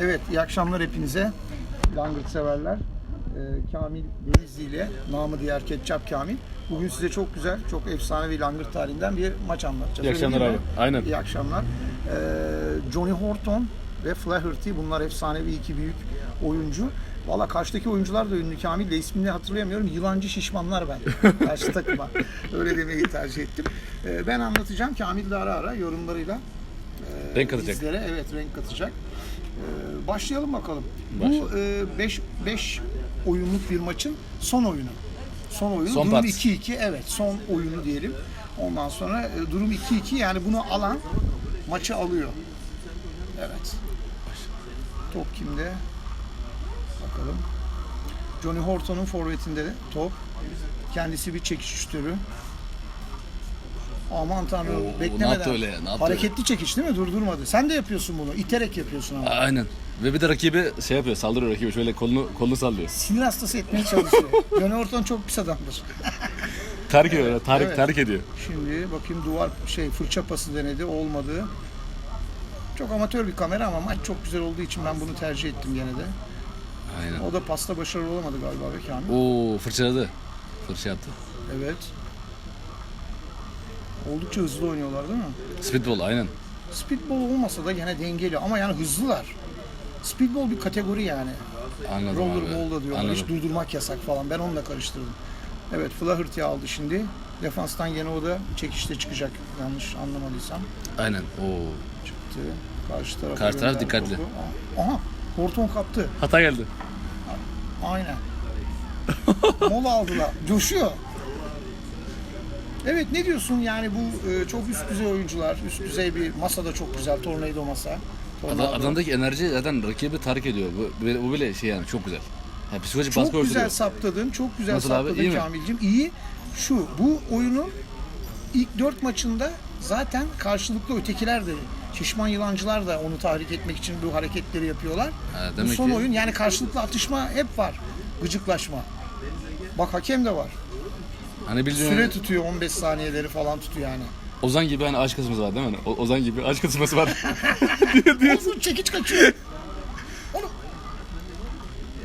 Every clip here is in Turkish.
Evet, iyi akşamlar hepinize. Langırt severler. Ee, Kamil Denizli ile namı diğer Ketçap Kamil. Bugün size çok güzel, çok efsanevi Langırt tarihinden bir maç anlatacağız. İyi akşamlar abi. Aynen. İyi akşamlar. Ee, Johnny Horton ve Flaherty bunlar efsanevi iki büyük oyuncu. Valla karşıdaki oyuncular da ünlü Kamil de ismini hatırlayamıyorum. Yılancı şişmanlar ben. Karşı takıma. Öyle demeyi tercih ettim. Ee, ben anlatacağım. Kamil de ara ara yorumlarıyla e, Renk katacak. bizlere evet renk katacak. Ee, başlayalım bakalım. Başlayalım. Bu 5 5 oyunluk bir maçın son oyunu. Son oyunu. Son durum part. 2-2 evet son oyunu diyelim. Ondan sonra e, durum 2-2 yani bunu alan maçı alıyor. Evet. Top kimde? Bakalım. Johnny Horton'un forvetinde de top. Kendisi bir çekiş şütörü. Aman tanrım Oo, ne beklemeden. öyle, ne yaptı Hareketli çekiş değil mi? Durdurmadı. Sen de yapıyorsun bunu. İterek yapıyorsun ama. Aynen. Ve bir de rakibi şey yapıyor, saldırıyor rakibi şöyle kolunu kolunu sallıyor. Sinir hastası etmeye çalışıyor. Johnny Horton çok pis adamdır. Terk ediyor, Tarık Evet. terk ediyor. Şimdi bakayım duvar şey fırça pası denedi. Olmadı. Çok amatör bir kamera ama maç çok güzel olduğu için ben bunu tercih ettim gene de. Aynen. O da pasta başarılı olamadı galiba be Kamil. Oo fırçaladı. Fırça yaptı. Evet. Oldukça hızlı oynuyorlar değil mi? Speedball aynen. Speedball olmasa da gene dengeli ama yani hızlılar. Speedball bir kategori yani. Anladım abi. Rollerball da diyorlar. Hiç Anladım. durdurmak yasak falan. Ben onunla karıştırdım. Evet Flaherty aldı şimdi. Defanstan gene o da çekişte çıkacak yanlış anlamadıysam. Aynen. Oo. Çıktı. Karşı tarafa Karşı taraf gönderdi dikkatli. topu. Aha Horton kaptı. Hata geldi. Aynen. Mola aldılar. Coşuyor. Evet ne diyorsun yani bu e, çok üst düzey oyuncular, üst düzey bir masa da çok güzel, tornado masa. Adam, Tornado. adamdaki enerji zaten rakibi terk ediyor. Bu, böyle- bu bile şey yani çok güzel. Yani psikolojik Çok baskı güzel oluşturuyor. saptadın, çok güzel Nasıl abi, saptadın iyi mi? Kamil'cim. İyi. Şu, bu oyunun ilk dört maçında zaten karşılıklı ötekiler de, şişman yılancılar da onu tahrik etmek için bu hareketleri yapıyorlar. Ha, bu demek son ki- oyun yani karşılıklı atışma hep var. Gıcıklaşma. Bak hakem de var. Hani bildiğin Süre tutuyor 15 saniyeleri falan tutuyor yani. Ozan gibi hani aşk kısmı var değil mi? O- Ozan gibi aşk kısması var. Olsun çekiç kaçıyor. Onu...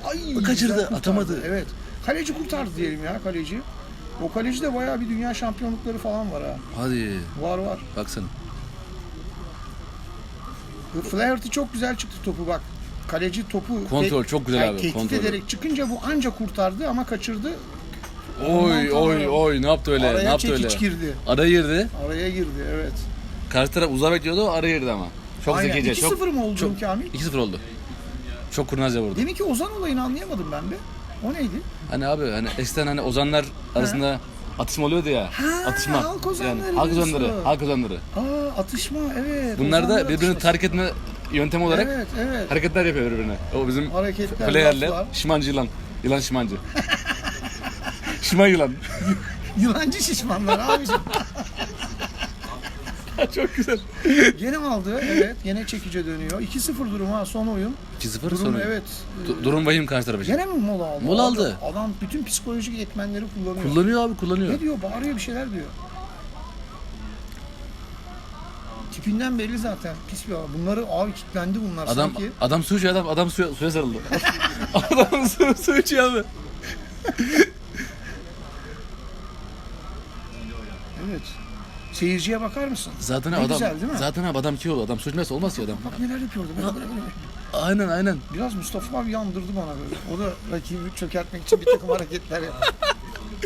Ay, Kaçırdı, güzel kurtardı. atamadı. Evet. Kaleci kurtardı diyelim ya kaleci. O kaleci de bayağı bir dünya şampiyonlukları falan var ha. Hadi Var var. baksana. Flaherty çok güzel çıktı topu bak. Kaleci topu Kontrol çok güzel abi, Tehdit kontrolü. ederek çıkınca bu anca kurtardı ama kaçırdı. Oy oy oy ne yaptı öyle? ne Araya yaptı öyle? çekiç girdi. Araya girdi. Araya girdi evet. Karşı taraf uzağa bekliyordu, araya girdi ama. Çok Aynen. zekice. 2-0 çok, mı oldu çok, Kamil? 2-0 oldu. Çok kurnazca vurdu. Demin ki Ozan olayını anlayamadım ben de. O neydi? Hani abi hani eskiden hani ozanlar arasında atışma oluyordu ya. Ha, atışma. halk ozanları yani halk ozanları, halk ozanları. Aa atışma evet. Bunlar Ozanlar da birbirini atışması. terk etme yöntemi olarak Evet evet. hareketler yapıyor birbirine. O bizim Hareketler, playerler. laflar. Şimancı yılan. Yılan şimancı. Şiman yılan. Yılancı şişmanlar abiciğim. çok güzel. Gene aldı evet. Gene çekice dönüyor. 2-0 durum ha son oyun. 2-0 Durum sonra. evet. Du- durum vahim karşı taraf için. Gene mi mola aldı? Mola aldı. Adam bütün psikolojik yetmenleri kullanıyor. Kullanıyor abi kullanıyor. Ne diyor? Bağırıyor bir şeyler diyor. Tipinden belli zaten. Pis bir adam. Bunları abi kilitlendi bunlar Adam sanki. adam su içiyor adam adam suya, suya sarıldı. adam su, su içiyor abi. Evet. Seyirciye bakar mısın? Zaten Ne adam güzel değil mi? zaten abi adam ki. Adam içmezse olmaz ki adam. Bak neler yapıyordu. Böyle, böyle, böyle. Aynen aynen. Biraz Mustafa abi yandırdı bana böyle. O da rakibi çökertmek için bir takım hareketler yaptı.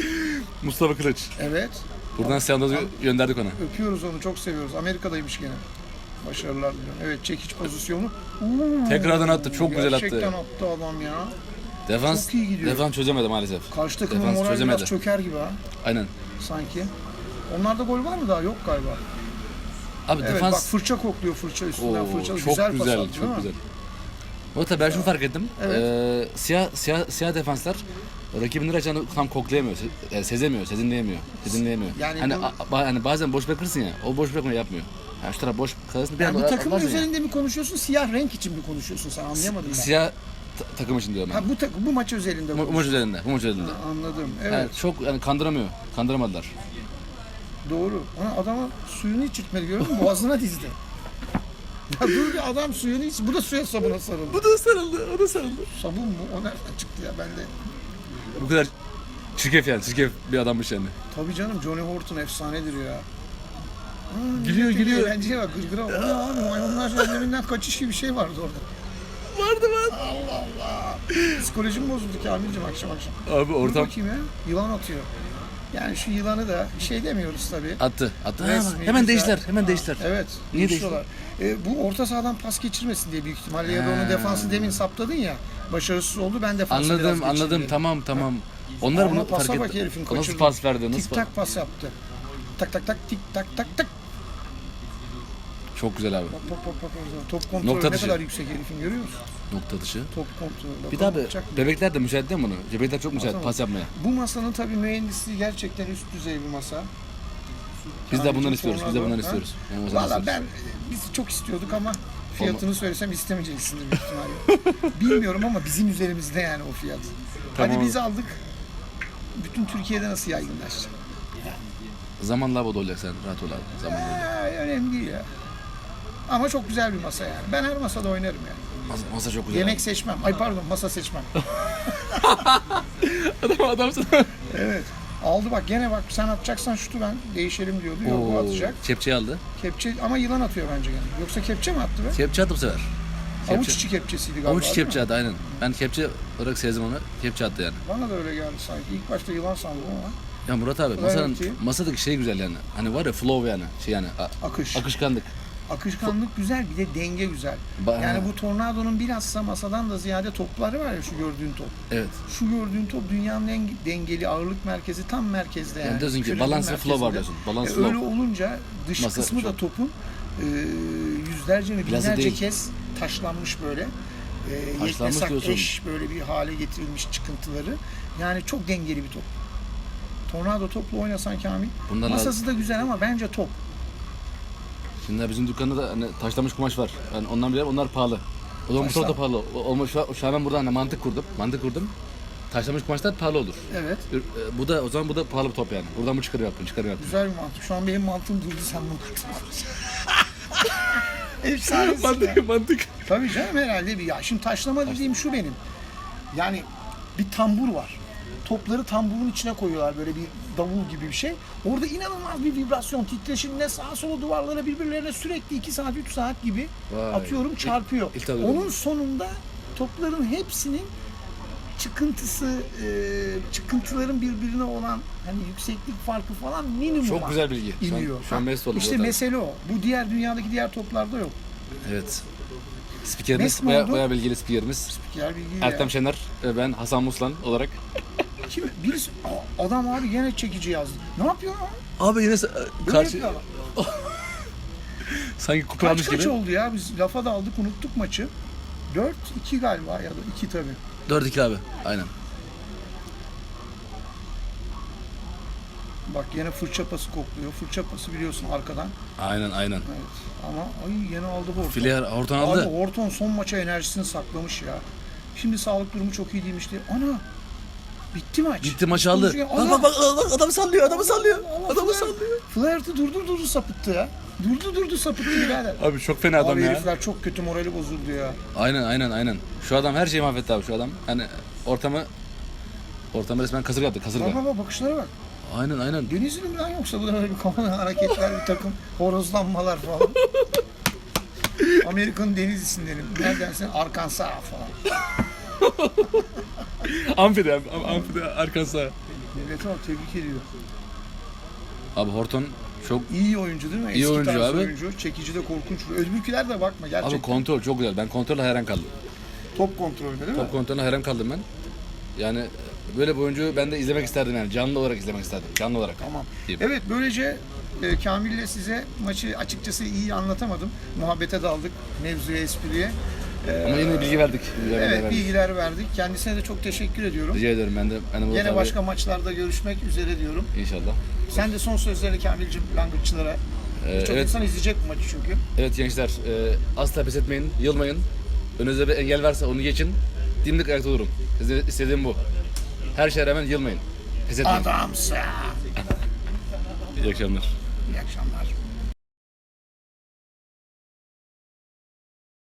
Mustafa Kılıç. Evet. Buradan selamlar gönderdik ona. Öpüyoruz onu. Çok seviyoruz. Amerika'daymış gene. Başarılar diliyorum. Evet çekiç pozisyonu. Oo, Tekrardan attı, çok güzel attı. Gerçekten attı adam ya. Defans Çok iyi gidiyor. defans çözemedi maalesef. Karşı takımın Defans moral çözemedi. biraz çöker gibi ha. Aynen. Sanki. Onlarda gol var mı daha? Yok galiba. Abi Evet bak defans fırça kokluyor fırça üstünden Oo, fırça. çok güzel, güzel, pas çok güzel. O tabii ben şunu fark ettim. Evet. Ee, siyah siyah siyah defanslar rakibin açığını tam koklayamıyor, se- e, sezemiyor, sezinleyemiyor, sezinleyemiyor. Yani hani bu- a- hani bazen boş bırakırsın ya, o boş bırakmayı yapmıyor. Yani şu taraf boş kalırsın bir Yani bu takımın atlarsın ya. üzerinde mi konuşuyorsun, siyah renk için mi konuşuyorsun sen? Anlayamadım ben. Siyah ta- takım için diyorum ben. Ha bu takım bu maç özelinde. Bu, bu maç üzerinde, bu maç üzerinde. Anladım. Yani Evet. çok yani kandıramıyor, kandıramadılar. Doğru. Ona adama suyunu içirtmedi gördün mü? Boğazına dizdi. Ya dur bir adam suyunu iç. Bu da suya sabuna sarıldı. Bu da sarıldı, o da sarıldı. Sabun mu? O nereden çıktı ya bende? Bu kadar çirkef yani, çirkef bir adammış yani. Tabii canım Johnny Horton efsanedir ya. Ha, Gülüyor, gülüyor. Eğlenceye bak gırgıra. O ne abi maymunlar cehenneminden kaçış gibi bir şey vardı orada. Vardı var. Allah Allah. Psikolojim bozuldu Kamil'cim akşam akşam. Abi Dur ortam bakayım ya. Yılan atıyor. Yani şu yılanı da bir şey demiyoruz tabii. attı, attı. Resmi, hemen değiştiler, hemen değiştiler. Evet. Niye değişiyorlar. E, bu orta sahadan pas geçirmesin diye büyük ihtimalle ya da onun defansı demin saptadın ya. Başarısız oldu ben defansı biraz Anladım, anladım. geçirdim. Tamam, tamam. Onlar Ama bunu pasa fark bak etti. herifin, Nasıl kaçırdı. pas verdi, nasıl Tik pas? tak pas yaptı. Tak tak tak tik tak tak tak. Çok güzel abi. Bak bak bak bak. Top kontrolü Nokta ne dışı. kadar yüksek herifin görüyor musun? Nokta dışı. Top kontrolü. Bir daha mı? bebekler de müsait değil mi bunu? Bebekler çok müsait pas yapmaya. Bu masanın tabii mühendisliği gerçekten üst düzey bir masa. Biz de bundan istiyoruz, biz de bundan istiyoruz. Yani Valla ben biz çok istiyorduk ama fiyatını söylesem istemeyeceksindir büyük ihtimalle. Bilmiyorum ama bizim üzerimizde yani o fiyat. Tamam. Hadi biz aldık. Bütün Türkiye'de nasıl yaygınlaşacak? Zamanla bu da olacak sen, rahat ol abi. Zamanla. Ha, önemli değil ya. Ama çok güzel bir masa yani. Ben her masada oynarım yani. Masa, masa çok güzel. Yemek seçmem. Ay pardon masa seçmem. adam adamsın. evet. Aldı bak gene bak sen atacaksan şutu ben değişelim diyordu. Yok bu atacak. Kepçeyi aldı. Kepçe ama yılan atıyor bence gene. Yoksa kepçe mi attı be? Kepçe attı bu sefer. Avuç Kepçe. içi kepçesiydi galiba. Avuç değil kepçe attı aynen. Ben kepçe olarak sezdim onu. Kepçe attı yani. Bana da öyle geldi sanki. İlk başta yılan sandım ama Ya Murat abi masanın, ki. masadaki şey güzel yani. Hani var ya flow yani. Şey yani a- akış. akışkanlık. Akışkanlık güzel bir de denge güzel. Ba- Yani bu tornadonun bilhassa masadan da ziyade topları var ya şu gördüğün top. Evet. Şu gördüğün top dünyanın en dengeli ağırlık merkezi tam merkezde yani. Yani diyorsun ki Kürenin balans ve flow var merkezinde. diyorsun. Balans E, flow. Öyle olunca dış Masa kısmı da çok- topun e, yüzlerce mi Plaza binlerce değil. kez taşlanmış böyle. E, Taşlanmış yeknesak diyorsun. eş böyle bir hale getirilmiş çıkıntıları. Yani çok dengeli bir top. Tornado topla oynasan Kamil. Bunlarla- Masası da güzel ama bence top. Şimdi bizim dükkanda da hani taşlamış kumaş var. Ben ondan biliyorum onlar pahalı. O zaman bu Taşla- çok da pahalı. O- Olmuş şu, an- şu an ben burada hani mantık kurdum. Mantık kurdum. Taşlamış kumaşlar pahalı olur. Evet. E, Bu da o zaman bu da pahalı bir top yani. Buradan bu çıkarım yaptım, çıkarım yaptım. Güzel bir mantık. Şu an benim mantığım durdu sen bu Efsanesin ya. mantık. Tabii canım herhalde bir ya. Şimdi taşlama dediğim şu benim. Yani bir tambur var. Topları tamburun içine koyuyorlar böyle bir davul gibi bir şey. Orada inanılmaz bir vibrasyon, titreşimle sağa sola duvarlara birbirlerine sürekli 2 saat 3 saat gibi Vay. atıyorum çarpıyor. ilk defa Onun sonunda topların hepsinin çıkıntısı, e, çıkıntıların birbirine olan hani yükseklik farkı falan minimum. Çok güzel bilgi. Şu an- iniyor. Şu an mest oldum. İşte mesele o. Bu diğer dünyadaki diğer toplarda yok. Evet. Spikerimiz, Mest mi baya, oldu? baya bilgili spikerimiz. Diğer bilgi ya. Ertem Şener ben Hasan Muslan olarak. Kim? Birisi, adam abi gene çekici yazdı. Ne yapıyor lan? Abi yine Böyle yapıyor adam. sanki kupa Kaç almış kaç gibi. oldu ya? Biz lafa daldık unuttuk maçı. 4-2 galiba ya da 2 tabii. 4-2 abi. Aynen. Bak yine fırça pası kokluyor. Fırça pası biliyorsun arkadan. Aynen aynen. Evet. Ama ay yine aldı Horton. Filier Horton Abi aldı. Horton son maça enerjisini saklamış ya. Şimdi sağlık durumu çok iyi değilmiş diye. Ana! Bitti maç. Gitti maçı aldı. Bak Ana! bak bak bak, adamı sallıyor adamı sallıyor. Allah Adamı Flair- sallıyor. Flaherty durdur durdur sapıttı ya. Durdu durdu sapıttı birader. Abi çok fena adam Abi ya. herifler çok kötü morali bozuldu ya. Aynen aynen aynen. Şu adam her şeyi mahvetti abi şu adam. Hani ortamı ortamı resmen kasırga yaptı kasırga. Bak bak bak bakışlara bak. Aynen aynen. Denizli mi lan yoksa bu da böyle bir kafadan hareketler bir takım horozlanmalar falan. Amerika'nın denizlisindenim. Neredensin? Arkansas falan. Amfide abi. am- Amfide Arkansas. Devlete bak tebrik ediyor. Abi Horton çok İyi oyuncu değil mi? İyi oyuncu tarz abi. oyuncu. Çekici de korkunç. Öbürküler de bakma gerçekten. abi kontrol çok güzel. Ben kontrolle hayran kaldım. Top kontrolünde değil mi? Top kontrolüne hayran kaldım ben. Yani böyle bir oyuncuyu ben de izlemek isterdim yani. Canlı olarak izlemek isterdim. Canlı olarak. Tamam. Diyeyim. Evet böylece e, Kamil'le size maçı açıkçası iyi anlatamadım. Muhabbete daldık mevzuya, espriye. E, Ama yine bilgi verdik. Bilgi evet verdik. bilgiler verdik. Kendisine de çok teşekkür ediyorum. Rica ederim ben de. Ben de Murat Yine abi- başka maçlarda görüşmek üzere diyorum. İnşallah. Sen de son sözlerini Kamil'cim langırtçılara. Ee, Çok evet, insan izleyecek bu maçı çünkü. evet gençler e, asla pes etmeyin, yılmayın. Önünüzde bir engel varsa onu geçin. Dimdik ayakta durun. İstediğim bu. Her şeye rağmen yılmayın. Pes etmeyin. Adamsın. İyi akşamlar. İyi akşamlar.